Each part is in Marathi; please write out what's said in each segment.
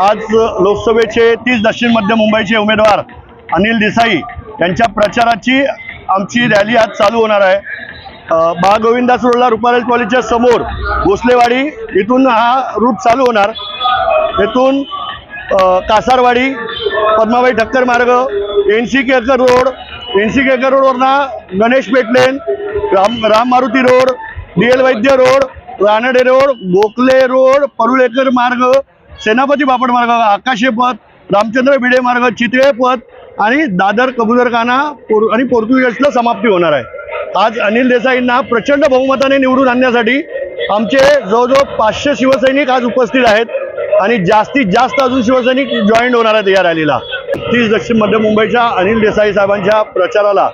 आज लोकसभेचे तीस दक्षिण मध्य मुंबईचे उमेदवार अनिल देसाई यांच्या प्रचाराची आमची रॅली आज चालू होणार आहे. बाळगोविंदास रोडला रुपारेल कॉलेजच्या समोर भोसलेवाडी इथून हा रूट चालू होणार. येथून कासारवाडी पद्माबाई ठक्कर मार्ग N C Kelkar road N C Kelkar रोडवरनं Ganesh Peth lane Ram Ram Maruti road D L Vaidya road Ranade road Gokhale road Parulekar मार्ग सेनापती बापट मार्ग आकाशे पथ रामचंद्र भिडे मार्ग चितळे पथ आणि दादर कबुदरखाना पोर आणि पोर्तुगेजला समाप्ती होणार आहे. आज अनिल देसाईंना प्रचंड बहुमताने निवडून आणण्यासाठी आमचे जवळजवळ पाचशे शिवसैनिक आज उपस्थित आहेत आणि जास्तीत जास्त अजून शिवसैनिक जॉईन होणार आहेत या रॅलीला तीस दक्षिण मध्य मुंबईच्या अनिल देसाई साहेबांच्या प्रचाराला.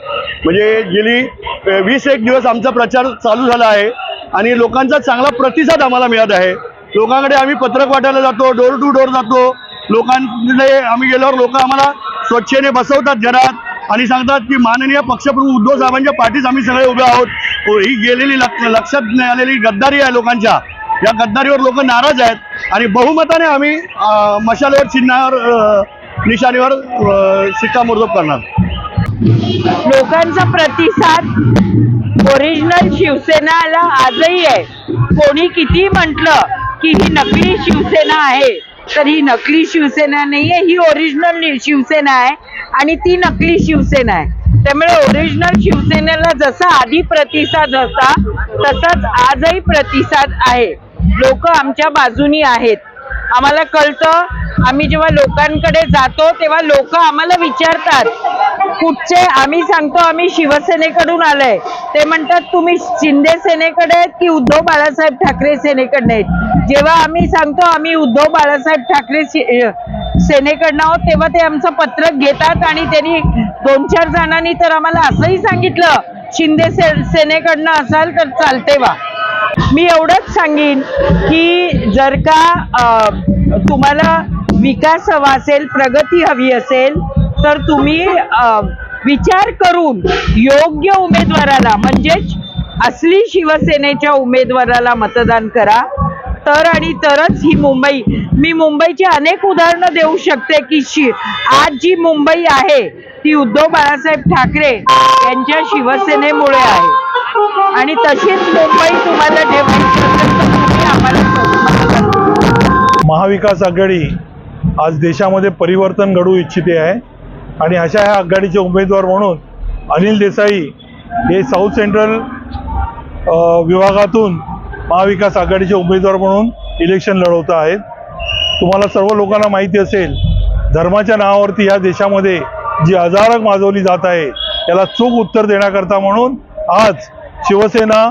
म्हणजे गेली वीस एक दिवस आमचा प्रचार चालू झाला आहे आणि लोकांचा चांगला प्रतिसाद आम्हाला मिळत आहे. लोकांकडे आम्ही पत्रक वाटायला जातो डोर टू डोर जातो. लोकांकडे आम्ही गेल्यावर लोक आम्हाला स्वच्छेने बसवतात घरात आणि सांगतात की माननीय पक्षप्रमुख उद्धव साहेबांच्या पाठीच आम्ही सगळे उभे आहोत. हो, ही गेलेली लक्ष लक्षात नाही आलेली गद्दारी आहे लोकांच्या. या गद्दारीवर लोक नाराज आहेत आणि बहुमताने आम्ही मशालेवर चिन्हावर निशाणीवर शिक्कामोर्तब करणार. लोकांचा प्रतिसाद ओरिजिनल शिवसेनाला आजही आहे. कोणी किती म्हटलं की ही नकली शिवसेना आहे. तर ही नकली शिवसेना नाहीये ही ओरिजिनल शिवसेना आहे आणि ती नकली शिवसेना आहे. त्यामुळे ओरिजिनल शिवसेनेला जसा आधी प्रतिसाद होता तसाच आजही प्रतिसाद आहे. लोक आमच्या बाजूनी आहेत. आम्हाला कळतं आम्ही जेव्हा लोकांकडे जातो तेव्हा लोक आम्हाला विचारतात. कुठचे? आम्ही सांगतो आम्ही शिवसेनेकडून आलोय. ते म्हणतात तुम्ही शिंदे सेनेकडे आहेत की उद्धव बाळासाहेब ठाकरे सेनेकडनं आहेत? जेव्हा आम्ही सांगतो आम्ही उद्धव बाळासाहेब ठाकरे सेनेकडनं आहोत तेव्हा ते आमचं पत्रक घेतात आणि त्यांनी दोन चार जणांनी तर आम्हाला असंही सांगितलं शिंदे से सेनेकडनं असाल तर चालते वा मी एवढंच सांगेन की जर का तुम्हाला विकास हवा असेल प्रगती हवी असेल तर तुम्ही विचार करून योग्य उमेदवाराला म्हणजेच असली शिवसेनेच्या उमेदवाराला मतदान करा. तर आणि तरच ही मुंबई मी मुंबईची अनेक उदाहरणं देऊ शकते की शि आज जी मुंबई आहे ती उद्धव बाळासाहेब ठाकरे यांच्या शिवसेनेमुळे आहे. आणि तशीच मुंबई तुम्हाला आम्हाला महाविकास आघाडी आज देशामध्ये परिवर्तन घडवू इच्छिते आहे. आणि अशा ह्या आघाडीचे उमेदवार म्हणून अनिल देसाई हे साऊथ सेंट्रल विभागातून महाविकास आघाडीचे उमेदवार म्हणून इलेक्शन लढवत आहेत. तुम्हाला सर्व लोकांना माहिती असेल धर्माच्या नावावरती या देशामध्ये जी अजारक माजवली जात आहे त्याला चूक उत्तर देण्याकरता म्हणून आज शिवसेना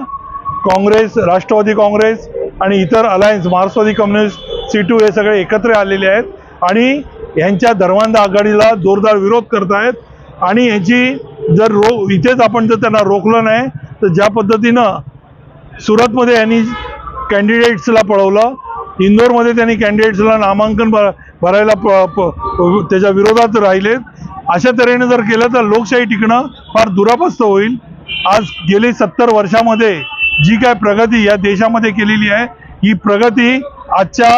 काँग्रेस राष्ट्रवादी काँग्रेस आणि इतर अलायन्स मार्क्सवादी कम्युनिस्ट सी टू हे सगळे एकत्र आलेले आहेत आणि यांच्या धर्मांध आघाडीला जोरदार विरोध करतायत आणि यांची जर रो इथेच आपण जर त्यांना रोखलं नाही तर ज्या पद्धतीनं सुरतमध्ये यांनी कॅन्डिडेट्सला पळवलं इंदोरमध्ये त्यांनी कॅन्डिडेट्सला नामांकन भर भरायला प, त्याच्या विरोधात राहिलेत. अशा तऱ्हेने जर केलं तर लोकशाही टिकणं फार दुरापस्त होईल. आज गेली सत्तर वर्षामध्ये जी काय प्रगती या देशामध्ये केलेली आहे ही प्रगती आजच्या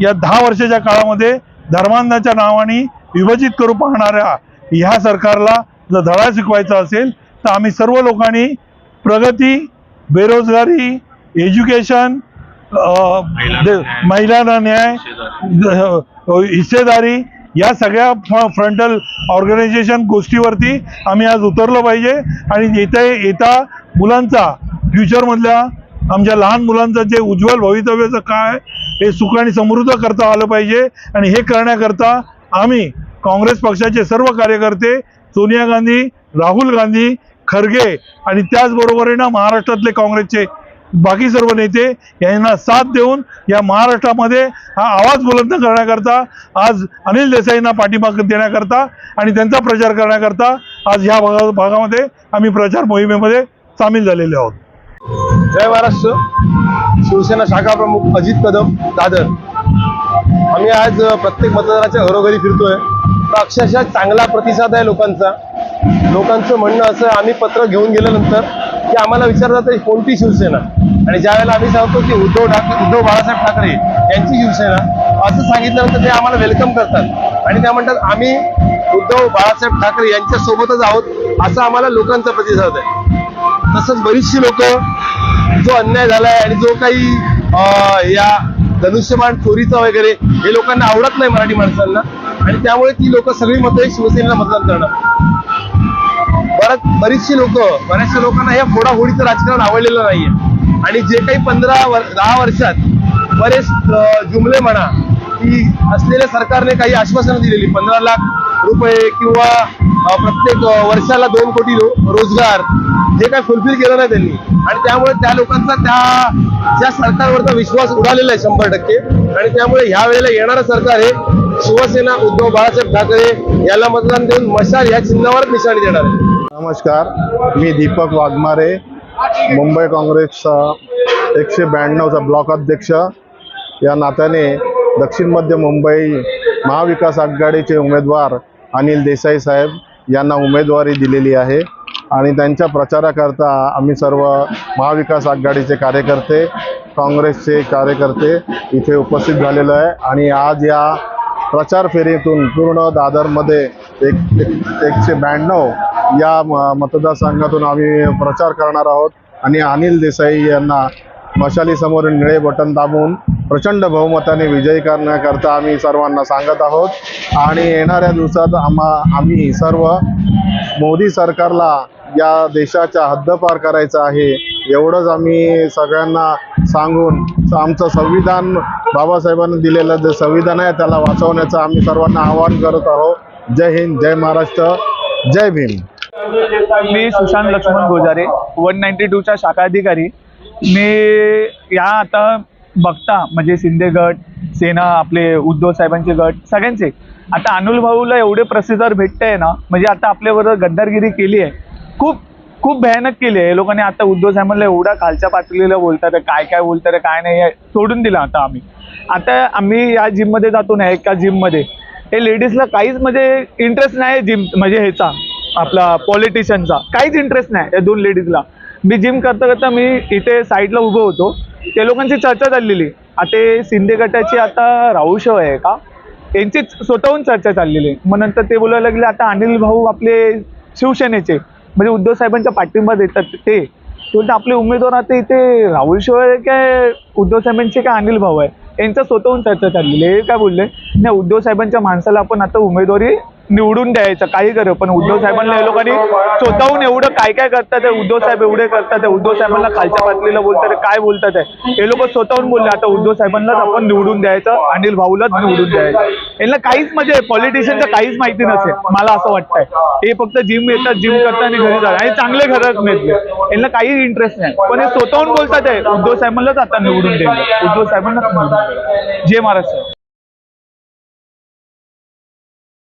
या दहा वर्षाच्या काळामध्ये धर्मांधाच्या नावाने विभाजित करू पाहणाऱ्या ह्या सरकारला जर धडा शिकवायचा असेल तर आम्ही सर्व लोकांनी प्रगती बेरोजगारी एज्युकेशन महिलांना न्याय हिस्सेदारी या सगळ्या फ्रंटल ऑर्गनायझेशन गोष्टीवरती आम्ही आज उतरलो पाहिजे. आणि येत्या येता मुलांचा फ्युचरमधल्या आमच्या लहान मुलांचं जे उज्ज्वल भवितव्याचं काय हे सुख आणि समृद्ध करता आलं पाहिजे. आणि हे करण्याकरता आम्ही काँग्रेस पक्षाचे सर्व कार्यकर्ते सोनिया गांधी राहुल गांधी खरगे आणि त्याचबरोबरीनं महाराष्ट्रातले काँग्रेसचे बाकी सर्व नेते यांना साथ देऊन या महाराष्ट्रामध्ये हा आवाज बुलंद करण्याकरता आज अनिल देसाईंना पाठिंबा देण्याकरता आणि त्यांचा प्रचार करण्याकरता आज ह्या भागा भागामध्ये आम्ही प्रचार मोहिमेमध्ये सामील झालेले आहोत. जय महाराष्ट्र. शिवसेना शाखा प्रमुख अजित कदम दादर. आम्ही आज प्रत्येक मतदाराच्या घरोघरी फिरतोय. तर अक्षरशः चांगला प्रतिसाद आहे लोकांचा. लोकांचं म्हणणं असं आम्ही पत्र घेऊन गेल्यानंतर की आम्हाला विचारलं जातं कोणती शिवसेना? आणि ज्या वेळेला आम्ही सांगतो की उद्धव ठाकरे उद्धव बाळासाहेब ठाकरे यांची शिवसेना असं सांगितल्यानंतर ते आम्हाला वेलकम करतात. आणि त्या म्हणतात आम्ही उद्धव बाळासाहेब ठाकरे यांच्या सोबतच आहोत असं आम्हाला लोकांचा प्रतिसाद आहे. तसंच बरीचशी लोक जो अन्याय झालाय आणि जो काही अं, या धनुष्यबाण चोरीचा वगैरे हे लोकांना आवडत नाही मराठी माणसांना. आणि त्यामुळे ती लोक सगळी मतं शिवसेनेला मतदान करणार. बरं बरीचशी लोक बऱ्याचशा लोकांना या फोडाफोडीचं राजकारण आवडलेलं नाहीये. आणि जे काही पंधरा वर दहा वर्षात बरेच जुमले म्हणा की असलेल्या सरकारने काही आश्वासनं दिलेली पंधरा लाख रुपये किंवा प्रत्येक वर्षाला दोन कोटी रो- रोजगार हे काय फुलफिल केलं नाही त्यांनी. आणि त्यामुळे त्या लोकांचा त्या ज्या सरकारवरचा विश्वास उडालेला आहे शंभर टक्के आणि त्यामुळे ह्या वेळेला येणारं सरकार हे शिवसेना उद्धव बाळासाहेब ठाकरे याला मतदान देऊन मशाल या चिन्हावर निशाणी देणार आहे. नमस्कार मी दीपक वाघमारे मुंबई काँग्रेसचा एकशे ब्याण्णवचा ब्लॉक अध्यक्ष या नात्याने दक्षिण मध्य मुंबई महाविकास आघाडीचे उमेदवार अनिल देसाई साहेब यांना उमेदवारी दिलेली आहे. आणि त्यांच्या प्रचाराकरता आम्ही सर्व महाविकास आघाडीचे कार्यकर्ते काँग्रेसचे कार्यकर्ते इथे उपस्थित झालेलो आहे. आणि आज या प्रचार फेरीतून पूर्ण दादरमध्ये एक एक- एकशे ब्याण्णव या म- मतदारसंघातून आम्ही प्रचार करणार आहोत. आणि अनिल देसाई यांना मशालीसमोर निळे बटन दाबून प्रचंड बहुमताने विजयी करण्याकरता आम्ही सर्वांना सांगत आहोत. आणि येणाऱ्या दिवसात आम्हा आम्ही सर्व मोदी सरकारला या देशाच्या हद्दपार करायचं आहे एवढंच आम्ही सगळ्यांना सांगून आमचं संविधान बाबासाहेबांनी दिलेलं जे संविधान आहे त्याला वाचवण्याचं आम्ही सर्वांना आवाहन करत आहोत. जय हिंद जय महाराष्ट्र जय भीम. मी सुशांत लक्ष्मण गोजारे वन नाईन्टी टूच्या शाखा अधिकारी. मी या आता बघता म्हणजे शिंदे गट सेना आपले उद्धव साहेबांचे गट सगळ्यांचे. आता अनुल भाऊला एवढे प्रसिद्धार भेटतंय ना म्हणजे आता आपल्याबरोबर गद्दारगिरी केली आहे. खूप खूप भयानक केली आहे. लोकांनी आता उद्धव साहेबांना एवढा खालच्या पातळीला बोलतात काय काय बोलतात काय नाही सोडून दिलं आता आम्ही. आता आम्ही या जिममध्ये जातो ना एका जिममध्ये हे लेडीजला काहीच म्हणजे इंटरेस्ट नाही जिम म्हणजे ह्याचा आपला पॉलिटिशियनचा काहीच इंटरेस्ट नाही या दोन लेडीजला मी जिम करता करता मी इथे साईडला उभं होतो. त्या लोकांची चर्चा चाललेली. आता ते शिंदे गटाची आता राहू शो आहे का? यांचीच स्वतःहून चर्चा चाललेली आहे. मग नंतर ते बोलायला लागले आता अनिल भाऊ आपले शिवसेनेचे. म्हणजे उद्धव साहेबांच्या पाठिंबा देतात ते. बोलते आपले उमेदवार आता इथे राहुल शिवाय काय उद्धव साहेबांचे काय अनिल भाऊ आहे? यांच्या स्वतःहून चर्चा चाललेली आहे. हे काय बोलले? नाही उद्धव साहेबांच्या माणसाला आपण आता उमेदवारी निवडून द्यायचं काही करू पण उद्धव साहेबांना या लोकांनी स्वतःहून एवढं काय काय करतात उद्धव साहेब एवढे करतात उद्धव साहेबांना खालच्या पातळीला बोलतात काय बोलतात हे लोक स्वतःहून बोलले आता उद्धव साहेबांनाच आपण निवडून द्यायचं अनिल भाऊलाच निवडून द्यायचं. यांना काहीच म्हणजे पॉलिटिशियनचं काहीच माहिती नसेल मला असं वाटतंय. हे फक्त जिम येतात जिम करतात आणि घरी जातात. आणि चांगले घरात मिळते यांना काही इंटरेस्ट नाही. पण हे स्वतःहून बोलतात आहे उद्धव साहेबांनाच आता निवडून द्यायचं उद्धव साहेबांनाच निवडून द्यायचं जय महाराष्ट्र